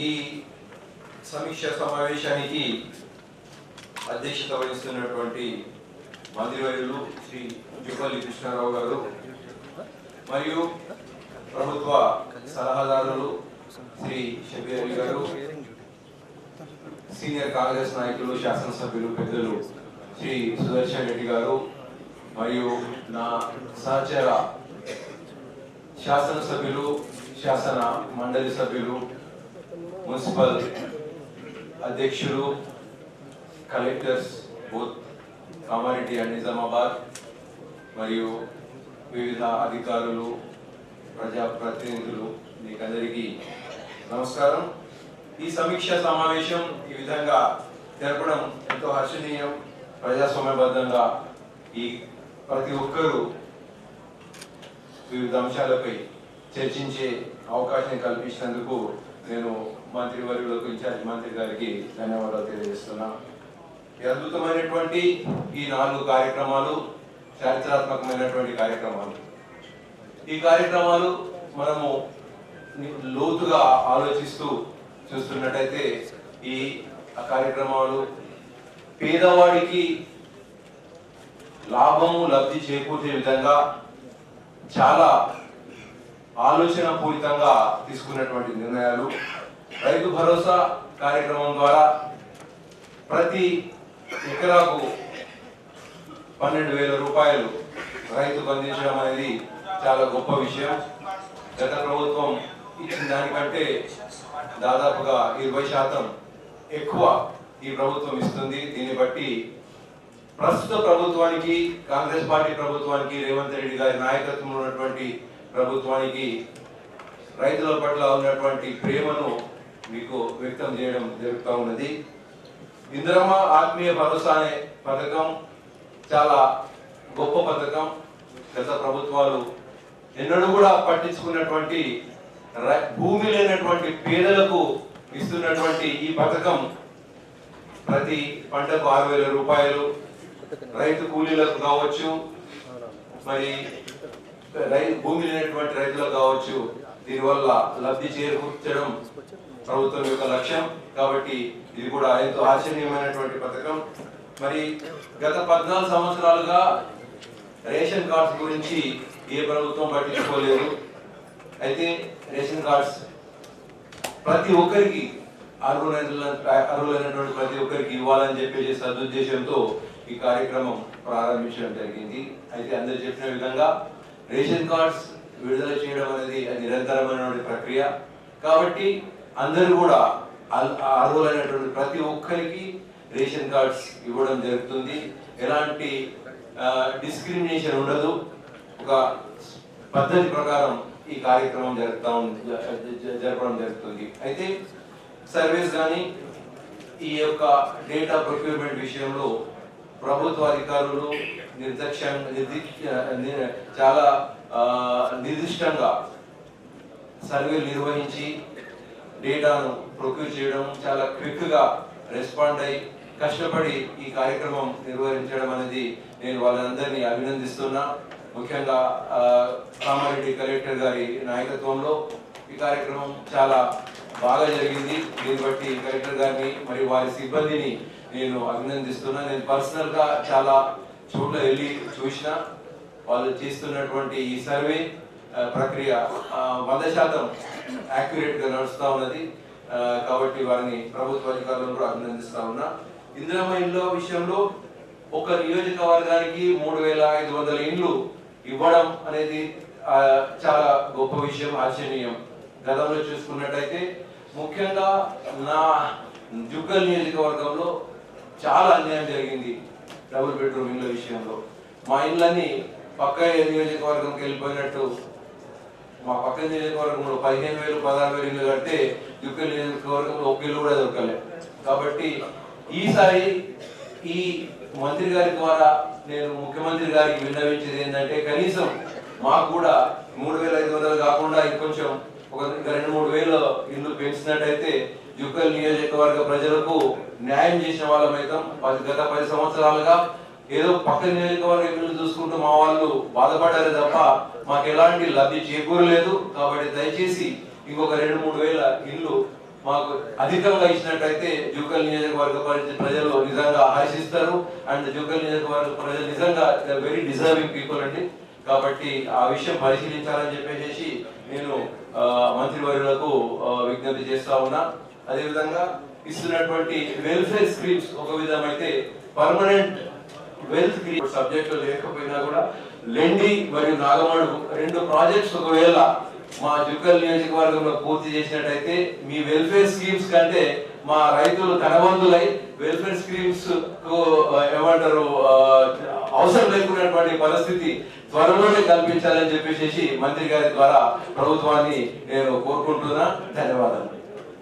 ఈ సమీక్ష సమావేశానికి అధ్యక్షత వహిస్తున్నటువంటి మంత్రివర్యులు శ్రీ జుపల్లి కృష్ణారావు గారు మరియు ప్రభుత్వ సలహాదారులు శ్రీ షబీర్ అలీ గారు సీనియర్ కాంగ్రెస్ నాయకులు శాసనసభ్యులు పెద్దలు శ్రీ సుదర్శన్ రెడ్డి గారు మరియు నా సహచర శాసనసభ్యులు శాసన మండలి సభ్యులు మున్సిపల్ అధ్యక్షులు collectors both Kamareddy and Nizamabad మరియు వివిధ అధికారులు ప్రజాప్రతినిధులు మీకందరికీ నమస్కారం. ఈ సమీక్ష సమావేశం ఈ విధంగా జరపడం ఎంతో హర్షణీయం ప్రజాస్వామ్యబద్ధంగా ఈ ప్రతి ఒక్కరూ వివిధ అంశాలపై చర్చించే అవకాశం కల్పించినందుకు నేను మంత్రివర్యులకు ఇన్ఛార్జ్ మంత్రి గారికి ధన్యవాదాలు తెలియజేస్తున్నా. ఈ అద్భుతమైనటువంటి ఈ నాలుగు కార్యక్రమాలు చారిత్రాత్మకమైనటువంటి కార్యక్రమాలు. ఈ కార్యక్రమాలు మనము లోతుగా ఆలోచిస్తూ చూస్తున్నట్టయితే ఈ కార్యక్రమాలు పేదవాడికి లాభము లబ్ధి చేకూర్చే విధంగా చాలా ఆలోచన పూరితంగా తీసుకున్నటువంటి నిర్ణయాలు. రైతు భరోసా కార్యక్రమం ద్వారా ప్రతి ఎకరాకు పన్నెండు వేల రూపాయలు రైతుకు అందించడం అనేది చాలా గొప్ప విషయం. గత ప్రభుత్వం ఇచ్చిన దానికంటే దాదాపుగా ఇరవై శాతం ఎక్కువ ఈ ప్రభుత్వం ఇస్తుంది. దీన్ని బట్టి ప్రస్తుత ప్రభుత్వానికి కాంగ్రెస్ పార్టీ ప్రభుత్వానికి రేవంత్ రెడ్డి గారి నాయకత్వంలో ఉన్నటువంటి ప్రభుత్వానికి రైతుల పట్ల ఉన్నటువంటి ప్రేమను మీకు వ్యక్తం చేయడం జరుగుతూ ఉన్నది. ఇందిరమ్మ ఆత్మీయ భరోసా అనే పథకం చాలా గొప్ప పథకం. గత ప్రభుత్వాలు ఎన్నడూ కూడా పట్టించుకున్నటువంటి రై- భూమి లేనటువంటి పేదలకు ఇస్తున్నటువంటి ఈ పథకం ప్రతి పంటకు ఆరు వేల రూపాయలు రైతు కూలీలకు కావచ్చు మరి రై భూమి లేనటువంటి రైతులకు కావచ్చు దీనివల్ల లబ్ధి చేకూర్చడం ప్రభుత్వం యొక్క లక్ష్యం. కాబట్టి ఇది కూడా ఎంతో ఆశ్చర్యమైనటువంటి పథకం. మరి గత పద్నాలుగు సంవత్సరాలుగా రేషన్ కార్డ్స్ గురించి ఏ ప్రభుత్వం పట్టించుకోలేదు. అయితే రేషన్ కార్డ్స్ ప్రతి ఒక్కరికి అర్హులైన అర్హులైనటువంటి ప్రతి ఒక్కరికి ఇవ్వాలని చెప్పేసి సదుద్దేశంతో ఈ కార్యక్రమం ప్రారంభించడం జరిగింది. అయితే అందరు చెప్పిన విధంగా రేషన్ కార్డ్స్ విడుదల చేయడం అనేది అది నిరంతరమైనటువంటి ప్రక్రియ. కాబట్టి అందరూ కూడా అల్- అర్హులైనటువంటి ప్రతి ఒక్కరికి రేషన్ కార్డ్స్ ఇవ్వడం జరుగుతుంది. ఎలాంటి డిస్క్రిమినేషన్ ఉండదు. ఒక పద్ధతి ప్రకారం ఈ కార్యక్రమం జరుగుతా జరపడం జరుగుతుంది. అయితే సర్వీస్ కానీ ఈ యొక్క డేటా ప్రొక్యూర్మెంట్ విషయంలో ప్రభుత్వ అధికారులు నిర్దక్ష ని- చాలా నిర్దిష్టంగా సర్వేలు నిర్వహించి డేటాను ప్రొక్యూర్ చేయడం చాలా క్విక్గా రెస్పాండ్ అయి కష్టపడి ఈ కార్యక్రమం నిర్వహించడం అనేది నేను వాళ్ళందరినీ అభినందిస్తున్నా. ముఖ్యంగా కామారెడ్డి కలెక్టర్ గారి నాయకత్వంలో ఈ కార్యక్రమం చాలా బాగా జరిగింది. దీన్ని బట్టి కలెక్టర్ గారిని మరియు వారి సిబ్బందిని నేను అభినందిస్తున్నా. నేను పర్సనల్గా చాలా చోట్ల వెళ్ళి చూసిన. వాళ్ళు చేస్తున్నటువంటి ఈ సర్వే ప్రక్రియ వంద శాతం యాక్యురేట్గా నడుస్తా ఉన్నది. కాబట్టి వారిని ప్రభుత్వ అధికారులను కూడా అభినందిస్తా ఉన్నా. ఇందిరమ్మ ఇండ్ల విషయంలో ఒక నియోజకవర్గానికి మూడు వేల ఐదు వందల ఇండ్లు ఇవ్వడం అనేది చాలా గొప్ప విషయం ఆచరణీయం గతంలో చూసుకున్నట్టయితే ముఖ్యంగా నా జుగ్గల్ నియోజకవర్గంలో చాలా అన్యాయం జరిగింది డబుల్ బెడ్రూమ్ ఇండ్ల విషయంలో. మా ఇళ్ళని పక్క నియోజకవర్గంకి వెళ్ళిపోయినట్టు మా పక్క నియోజకవర్గంలో పదిహేను వేలు పదహారు వేలు ఇల్లు కడితే జుగ్గల్ నియోజకవర్గంలో ఒక ఇల్లు కూడా దొరకలే. కాబట్టి ఈసారి ఈ మంత్రి గారి ద్వారా నేను ముఖ్యమంత్రి గారికి విన్నవించేది ఏంటంటే కనీసం మాకు కూడా మూడు వేల ఐదు వందలు కాకుండా ఇంకొంచెం ఒక రెండు మూడు వేలు ఇల్లు పెంచినట్టయితే జుక్కల్ నియోజకవర్గ ప్రజలకు న్యాయం చేసిన వాళ్ళమైతాం. పది గత పది సంవత్సరాలుగా ఏదో పక్క నియోజకవర్గం చూసుకుంటూ మా వాళ్ళు బాధపడారు తప్ప మాకు ఎలాంటి లబ్ధి చేకూరలేదు. కాబట్టి దయచేసి ఇంకొక రెండు మూడు వేల ఇల్లు మాకు అధికంగా ఇచ్చినట్టయితే జూకల్ నియోజకవర్గ ప్రజలు నిజంగా హర్షిస్తారు అండ్ జూకల్ నియోజకవర్గ ప్రజలు నిజంగా వెరీ డిజర్వింగ్ పీపుల్ అండి. కాబట్టి ఆ విషయం పరిశీలించాలని చెప్పేసి నేను మంత్రి మంత్రివర్యులకు విజ్ఞప్తి చేస్తా ఉన్నా. అదేవిధంగా ఇస్తున్నటువంటి వెల్ఫేర్ స్కీమ్స్ ఒక విధమైతే పర్మనెంట్ వెల్త్ క్రియేట్ సబ్జెక్ట్ లేకపోయినా కూడా లెండి మరియు నాగమడుగు రెండు ప్రాజెక్ట్స్ ఒకవేళ మా జుక్కల్ నియోజకవర్గంలో పూర్తి చేసినట్టయితే మీ వెల్ఫేర్ స్కీమ్స్ కంటే మా రైతులు కనబంధులై వెల్ఫేర్ స్కీమ్స్ ఏమంటారు అవసరం లేకున్నటువంటి పరిస్థితి త్వరలోనే కల్పించాలని చెప్పేసి మంత్రి గారి ద్వారా ప్రభుత్వాన్ని నేను కోరుకుంటున్నా. ధన్యవాదాలు.